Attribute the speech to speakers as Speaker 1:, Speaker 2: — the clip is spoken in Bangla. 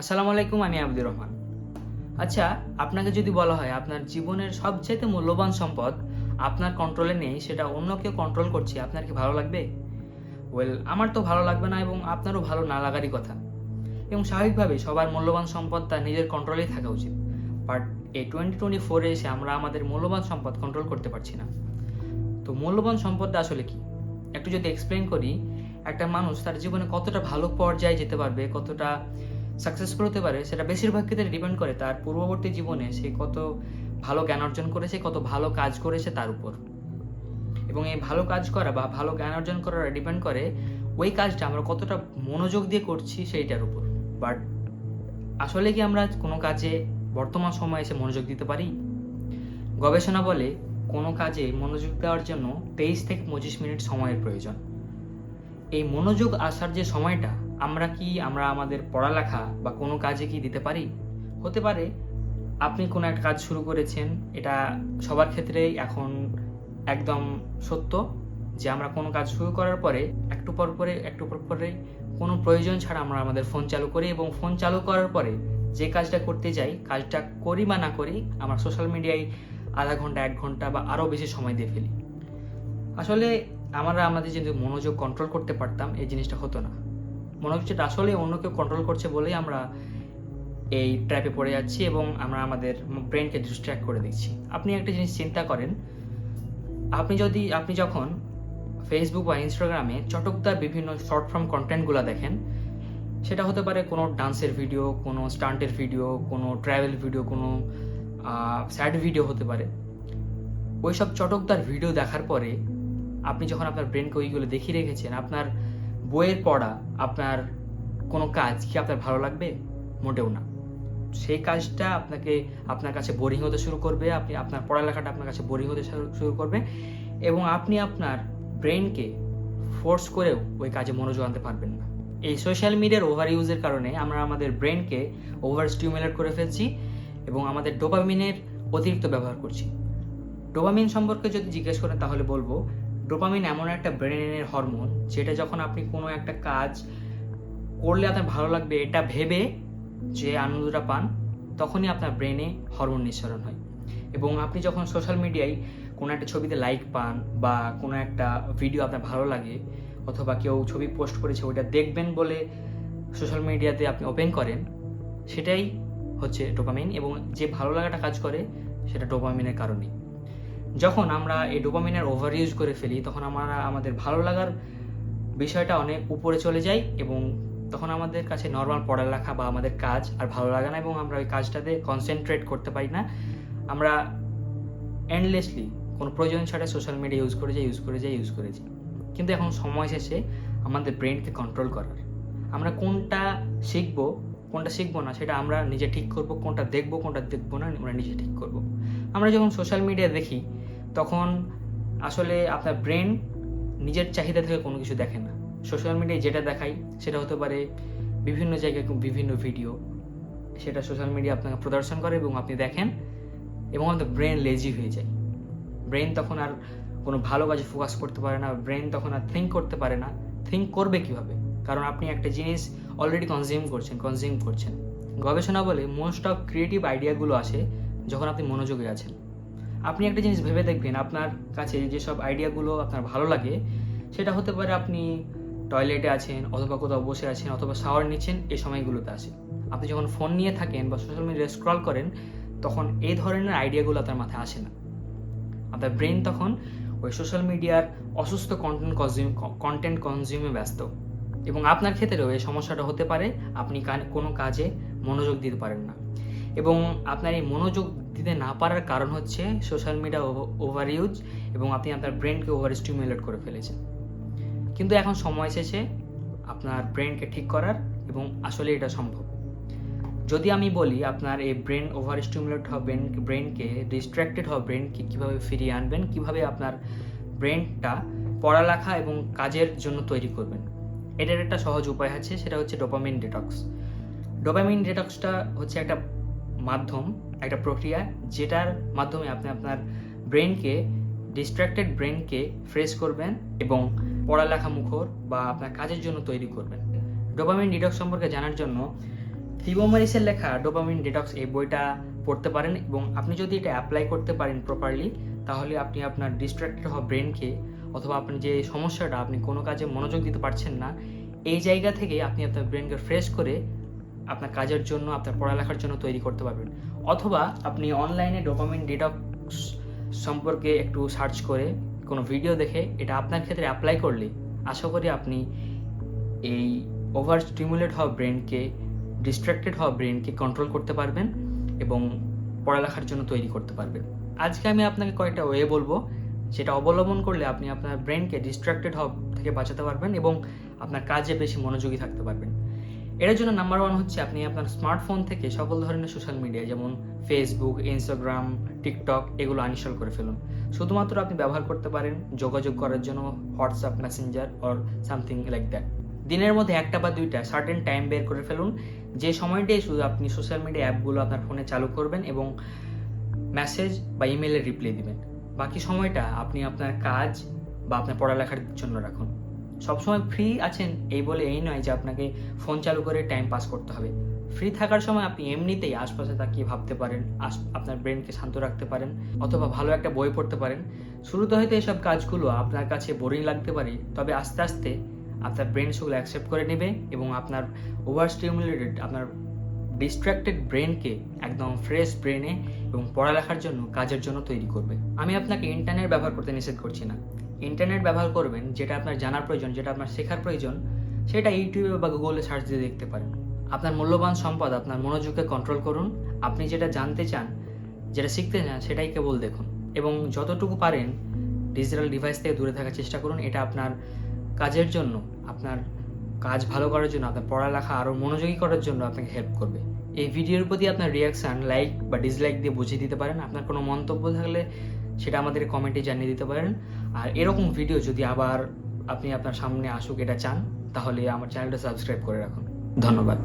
Speaker 1: আসসালামু আলাইকুম, আমি আব্দুর রহমান। আচ্ছা আপনাকে যদি বলা হয় আপনার জীবনের সবচাইতে মূল্যবান সম্পদ আপনার কন্ট্রোলে নেই, সেটা অন্য কেউ কন্ট্রোল করছে, আপনার কি ভালো লাগবে? ওয়েল আমার তো ভালো লাগবে না এবং আপনারও ভালো না লাগারই কথা। এবং স্বাভাবিকভাবে সবার মূল্যবান সম্পদ তার নিজের কন্ট্রোলেই থাকা উচিত। বাট এই টোয়েন্টি টোয়েন্টি ফোরে এসে আমরা আমাদের মূল্যবান সম্পদ কন্ট্রোল করতে পারছি না। তো মূল্যবান সম্পদটা আসলে কি? একটু যদি এক্সপ্লেন করি, একটা মানুষ তার জীবনে কতটা ভালো পর্যায়ে যেতে পারবে, কতটা সাকসেসফুল হতে পারে, সেটা বেশিরভাগ ক্ষেত্রে ডিপেন্ড করে তার পূর্ববর্তী জীবনে সে কত ভালো জ্ঞান অর্জন করেছে, কত ভালো কাজ করেছে তার উপর। এবং এই ভালো কাজ করা বা ভালো জ্ঞান অর্জন করার ডিপেন্ড করে ওই কাজটা আমরা কতটা মনোযোগ দিয়ে করছি সেইটার উপর। বাট আসলে কি আমরা কোনো কাজে বর্তমান সময়ে এসে মনোযোগ দিতে পারি? গবেষণা বলে কোনো কাজে মনোযোগ দেওয়ার জন্য তেইশ থেকে পঁচিশ মিনিট সময়ের প্রয়োজন। এই মনোযোগ আসার যে সময়টা আমরা কি আমরা আমাদের পড়ালেখা বা কোনো কাজে কি দিতে পারি? হতে পারে, আপনি কোনো একটা কাজ শুরু করেছেন, এটা সবার ক্ষেত্রেই এখন একদম সত্য যে আমরা কোনো কাজ শুরু করার পরে একটু পর পরে, একটু পর পরে কোনো প্রয়োজন ছাড়া আমরা আমাদের ফোন চালু করি এবং ফোন চালু করার পরে যে কাজটা করতে যাই, কাজটা করি বা না করি, আমরা সোশ্যাল মিডিয়ায় আধা ঘণ্টা, এক ঘণ্টা বা আরও বেশি সময় দিয়ে ফেলি। আসলে আমরা আমাদের যদি মনোযোগ কন্ট্রোল করতে পারতাম, এই জিনিসটা হতো না। মনোযোগটা আসলে অন্য কেউ কন্ট্রোল করছে বলেই আমরা এই ট্র্যাপে পড়ে যাচ্ছি এবং আমরা আমাদের ব্রেনকে ডিস্ট্র্যাক্ট করে দিচ্ছি। আপনি একটা জিনিস চিন্তা করেন, আপনি যদি, আপনি যখন ফেসবুক বা ইনস্টাগ্রামে চটকদার বিভিন্ন শর্ট ফর্ম কন্টেন্টগুলো দেখেন, সেটা হতে পারে কোনো ডান্সের ভিডিও কোনো স্টান্টের ভিডিও কোনো ট্রাভেল ভিডিও কোনো স্যাড ভিডিও হতে পারে। ওইসব চটকদার ভিডিও দেখার পরে আপনি যখন আপনার ব্রেনকে ওইগুলো দেখিয়ে রেখেছেন, আপনার বইয়ের পড়া আপনার কোনো কাজ কি আপনার ভালো লাগবে? মোটেও না। সেই কাজটা আপনাকে আপনার কাছে বোরিং হতে শুরু করবে, আপনি আপনার পড়ালেখাটা আপনার কাছে বোরিং হতে শুরু- করবে এবং আপনি আপনার ব্রেনকে ফোর্স করেও ওই কাজে মনোযোগ আনতে পারবেন না। এই সোশ্যাল মিডিয়ার ওভার ইউজের কারণে আমরা আমাদের ব্রেনকে ওভার স্টিমুলেট করে ফেলছি এবং আমাদের ডোপামিনের অতিরিক্ত ব্যবহার করছি। ডোপামিন সম্পর্কে যদি জিজ্ঞেস করেন তাহলে বলব ডোপামিন এমন একটা ব্রেনের হরমোন যেটা যখন আপনি কোনো একটা কাজ করলে আপনার ভালো লাগবে এটা ভেবে যে আনন্দটা পান, তখনই আপনার ব্রেনে হরমোন নিঃসরণ হয়। এবং আপনি যখন সোশ্যাল মিডিয়ায় কোনো একটা ছবিতে লাইক পান বা কোনো একটা ভিডিও আপনার ভালো লাগে, অথবা কেউ ছবি পোস্ট করেছে ওইটা দেখবেন বলে সোশ্যাল মিডিয়াতে আপনি ওপেন করেন, সেটাই হচ্ছে ডোপামিন এবং যে ভালো লাগাটা কাজ করে, সেটা ডোপামিনের কারণেই। যখন আমরা এই ডোপামিনের ওভার ইউজ করে ফেলি, তখন আমরা আমাদের ভালো লাগার বিষয়টা অনেক উপরে চলে যাই এবং তখন আমাদের কাছে নর্মাল পড়ালেখা বা আমাদের কাজ আর ভালো লাগে না এবং আমরা ওই কাজটাতে কনসেন্ট্রেট করতে পারি না। আমরা এন্ডলেসলি কোনো প্রয়োজন ছাড়া সোশ্যাল মিডিয়া ইউজ করে যাই ইউজ করে যাই ইউজ করে যাই। কিন্তু এখন সময় এসেছে আমাদের ব্রেনকে কন্ট্রোল করার। আমরা কোনটা শিখব কোনটা শিখব না, সেটা আমরা নিজে ঠিক করব, কোনটা দেখব কোনটা দেখব না, আমরা নিজে ঠিক করব। আমরা যখন সোশ্যাল মিডিয়া দেখি তখন আসলে আপনার ব্রেন নিজের চাহিদা থেকে কোনো কিছু দেখে না। সোশ্যাল মিডিয়ায় যেটা দেখাই, সেটা হতে পারে বিভিন্ন জায়গায় বিভিন্ন ভিডিও সেটা সোশ্যাল মিডিয়া আপনাকে প্রদর্শন করে এবং আপনি দেখেন এবং আমাদের ব্রেন লেজি হয়ে যায়। ব্রেন তখন আর কোনো ভালো কাজে ফোকাস করতে পারে না ব্রেন তখন আর থিঙ্ক করতে পারে না। থিঙ্ক করবে কীভাবে? কারণ আপনি একটা জিনিস অলরেডি কনজিউম করছেন কনজিউম করছেন। গবেষণা বলে মোস্ট অফ ক্রিয়েটিভ আইডিয়াগুলো আসে যখন আপনি মনোযোগে আছেন। আপনি একটা জিনিস ভেবে দেখবেন, আপনার কাছে যেসব আইডিয়াগুলো আপনার ভালো লাগে, সেটা হতে পারে আপনি টয়লেটে আছেন অথবা কোথাও বসে আছেন অথবা শাওয়ার নিচ্ছেন এই সময়গুলোতে আসে আপনি যখন ফোন নিয়ে থাকেন বা সোশ্যাল মিডিয়া স্ক্রল করেন, তখন এই ধরনের আইডিয়াগুলো আপনার মাথায় আসে না। আপনার ব্রেন তখন ওই সোশ্যাল মিডিয়ার অসুস্থ কন্টেন্ট কনজিউম কন্টেন্ট কনজিউমে ব্যস্ত। এবং আপনার ক্ষেত্রেও এই সমস্যাটা হতে পারে, আপনি কোনো কাজে মনোযোগ দিতে পারেন না। এবং আপনার এই মনোযোগ দিতে না পারার কারণ হচ্ছে সোশ্যাল মিডিয়া ওভার ইউজ এবং আপনি আপনার ব্রেনকে ওভার স্টিমুলেট করে ফেলেছেন। কিন্তু এখন সময় এসেছে আপনার ব্রেনকে ঠিক করার এবং আসলে এটা সম্ভব। যদি আমি বলি আপনার এই ব্রেন ওভার স্টিমুলেট ব্রেন ব্রেনকে ডিস্ট্র্যাক্টেড হওয়া ব্রেনকে কীভাবে ফিরিয়ে আনবেন, কীভাবে আপনার ব্রেনটা পড়ালেখা এবং কাজের জন্য তৈরি করবেন, এটার একটা সহজ উপায় আছে, সেটা হচ্ছে ডোপামিন ডেটক্স ডোপামিন ডেটক্সটা হচ্ছে একটা মাধ্যম, একটা প্রক্রিয়া যেটার মাধ্যমে আপনি আপনার ব্রেনকে ডিস্ট্র্যাক্টেড ব্রেনকে ফ্রেশ করবেন এবং পড়ালেখা মুখর বা আপনার কাজের জন্য তৈরি করবেন। ডোপামিন ডিটক্স সম্পর্কে জানার জন্য ফিবোমারিসের লেখা ডোপামিন ডিটক্স এই বইটা পড়তে পারেন এবং আপনি যদি এটা অ্যাপ্লাই করতে পারেন প্রপারলি তাহলে আপনি আপনার ডিস্ট্র্যাক্টেড হওয়া ব্রেনকে অথবা আপনি যে সমস্যাটা, আপনি কোনো কাজে মনোযোগ দিতে পারছেন না, এই জায়গা থেকে আপনি আপনার ব্রেনকে ফ্রেশ করে আপনার কাজের জন্য, আপনার পড়ালেখার জন্য তৈরি করতে পারবেন। অথবা আপনি অনলাইনে ডকুমেন্ট ডিটক্স সম্পর্কে একটু সার্চ করে কোনো ভিডিও দেখে এটা আপনার ক্ষেত্রে অ্যাপ্লাই করলে আশা করি আপনি এই ওভার স্টিমুলেট হওয়া ব্রেনকে ডিস্ট্র্যাক্টেড হওয়া ব্রেনকে কন্ট্রোল করতে পারবেন এবং পড়ালেখার জন্য তৈরি করতে পারবেন। আজকে আমি আপনাকে কয়েকটা ওয়ে বলব, যেটা অবলম্বন করলে আপনি আপনার ব্রেনকে ডিস্ট্র্যাক্টেড হওয়া থেকে বাঁচাতে পারবেন এবং আপনার কাজে বেশি মনোযোগী থাকতে পারবেন। এর জন্য নাম্বার ওয়ান হচ্ছে আপনি আপনার স্মার্টফোন থেকে সকল ধরনের সোশ্যাল মিডিয়া যেমন ফেসবুক ইনস্টাগ্রাম টিকটক এগুলো আনইনস্টল করে ফেলুন। শুধুমাত্র আপনি ব্যবহার করতে পারেন যোগাযোগ করার জন্য WhatsApp Messenger or something like that দিনের মধ্যে একটা বা দুইটা সার্টেন টাইম বের করে ফেলুন। যে সময়টাই শুধু আপনি সোশ্যাল মিডিয়া অ্যাপগুলো আপনার ফোনে চালু করবেন এবং মেসেজ বা ইমেলে রিপ্লাই দিবেন। বাকি সময়টা আপনি আপনার কাজ বা আপনার পড়ালেখার জন্য রাখুন। সবসময় ফ্রি আছেন এই বলে এই নয় যে আপনাকে ফোন চালু করে টাইম পাস করতে হবে। ফ্রি থাকার সময় আপনি এমনিতেই আশপাশে তাকিয়ে ভাবতে পারেন আপনার ব্রেনকে শান্ত রাখতে পারেন, অথবা ভালো একটা বই পড়তে পারেন। শুরুতে হয়তো এসব কাজগুলো আপনার কাছে বোরিং লাগতে পারে, তবে আস্তে আস্তে আপনার ব্রেন সেগুলো অ্যাকসেপ্ট করে নেবে এবং আপনার ওভার স্টিমুলেটেড আপনার ডিস্ট্র্যাক্টেড ব্রেনকে একদম ফ্রেশ ব্রেনে এবং পড়ালেখার জন্য কাজের জন্য তৈরি করবে। আমি আপনাকে ইন্টারনেট ব্যবহার করতে নিষেধ করছি না। ইন্টারনেট ব্যবহার করবেন, যেটা আপনার জানার প্রয়োজন, যেটা আপনার শেখার প্রয়োজন, সেটা ইউটিউবে বা গুগলে সার্চ দিয়ে দেখতে পারেন। আপনার মূল্যবান সম্পদ আপনার মনোযোগকে কন্ট্রোল করুন। আপনি যেটা জানতে চান, যেটা শিখতে চান, সেটাই কেবল দেখুন। এবং যতটুকু পারেন ডিজিটাল ডিভাইস থেকে দূরে থাকার চেষ্টা করুন। এটা আপনার কাজের জন্য, আপনার কাজ ভালো করার জন্য, আপনার পড়ালেখা আরও মনোযোগী করার জন্য আপনাকে হেল্প করবে। এই ভিডিওর প্রতি আপনার রিয়াকশান লাইক বা ডিসলাইক দিয়ে বুঝিয়ে দিতে পারেন। আপনার কোনো মন্তব্য থাকলে সেটা আমাদের কমেন্টে জানিয়ে দিতে পারেন। আর এরকম ভিডিও যদি আবার আপনি আপনার সামনে আসুক, এটা চান, তাহলে আমার চ্যানেলটা সাবস্ক্রাইব করে রাখুন। ধন্যবাদ।